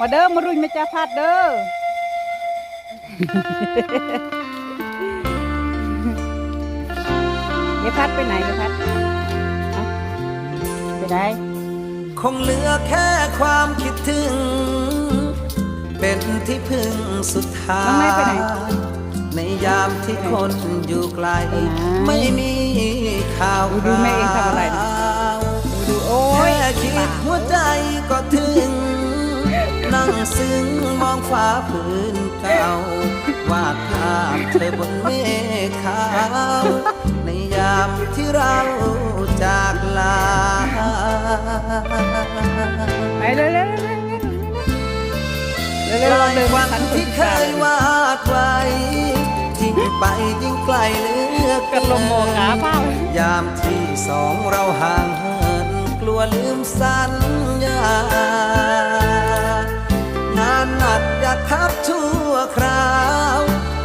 มาเด้อมารุยมาจ้าพัดเด้อเดี๋ยวพัดไปไหนเดี๋ยวพัดเอ้าไปไหนคงเหลือแค่ความคิดถึง เป็นที่พึ่งสุดท้าน้องไม้ยไปไหนในยามที่คนอยู่ไกลไปไหนไม่มีข่าวดูแม่เองทำอะไรนะดูโอ้ยแค่คิดหัวใจก็ถึง นั่งซึ้งมองฟ้าพื้นเก่าวาดภาพเธอบนเมฆขาว ในยามที่เราจากลา ไปเร็วเร็วเร็วเร็วเร็วเร็วเราเดินวัมานทันที่เคยวาดไว้ยิ่งไปยิ่งไกลเหลือกัเกินลมโมกาเป้ายามที่สองเราห่างเหินกลัวลืมสัญญางานห นักอยากทับชั่วคราว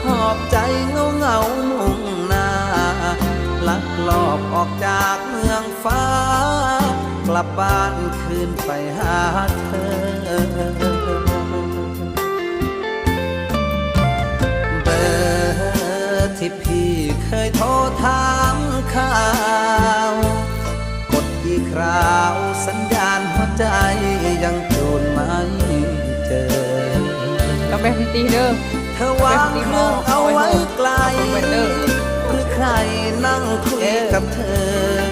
หอบใจเงาเงามุ่งนาลักลอบออกจากเมืองฟ้า กลับบ้านคืนไปหาเธอเบอร์ที่พี่ ตีเด้อเธอวางเครื่องเอาไว้ไกลเอาไว้เด้อหรือใครนั่งคุยกับเธอ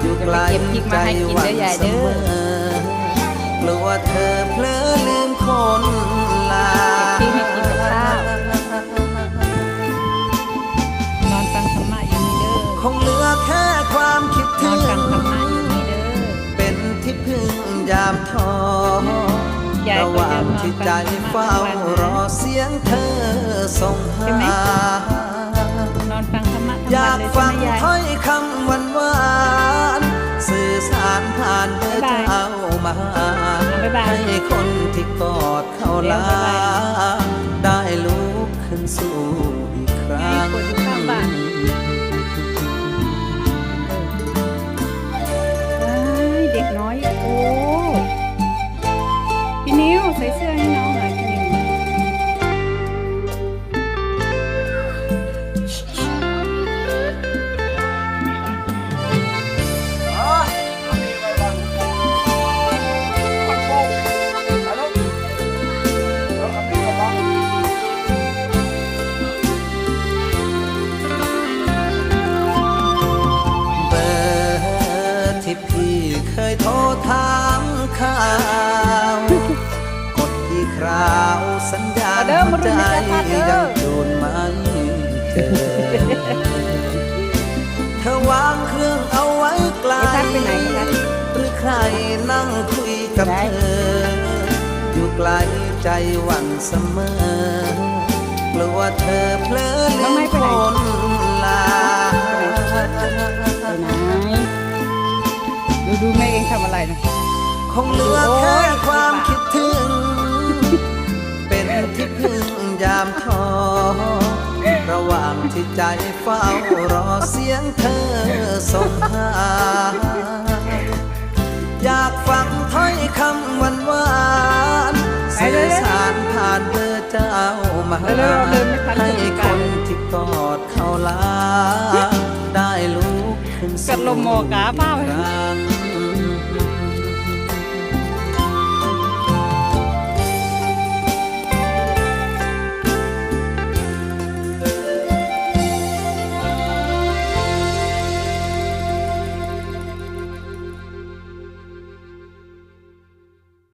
อยู่ไกลเดี๋ยวไปเก็บพริกใจมาให้กินหวัเด้นอยายเสเด้มออกลัวเธอเพลอลืมคนลาเก็บพริกให้กินกับข้าวนอนฟังธรรมะอยู่นี่เด้อคงเหลือแค่ความคิดนถึอนงฟังธรรมะอยู่นี่เด้อเป็นที่พึ่งยามท้อยายก็ ระหว่างที่ใจเฝ้ารอเสียงเธอส่งหใช่ไหมานอนฟังธรรมะทั้งอยาวันกเลยฟัใช่ง โทรถามข่าว กดกี่คราวสัญญาณมาเด้อหัวใจมารุ่นนี้จะทักเด้อยังจูนไม่เจอเธอวางเครื่องเอาไว้ไกลไอ้ทักไปไหนไอ้ทักหรือใครนั่งคุยกับได้เธอ อยู่ไกลใจหวั่นเสมอกลัวเธอเพลอลืน้องมไม้ไปคไหน ดูดูแม่เองทำอะไรนะคงเหลือแค่ความคิดถึง เป็นที่พึ่งยามท้อระหว่างที่ใจเฝ้ารอเสียงเธอส่งหาอยากฟังถ้อยคำหวานหวานๆสื่อสารผ่านเบอร์เจ้ามาเร็วๆเดินไม่ทันให้คนพิคการนที่กอดเขาลาได้ลุกขึ้นกัสู้ดลมโมก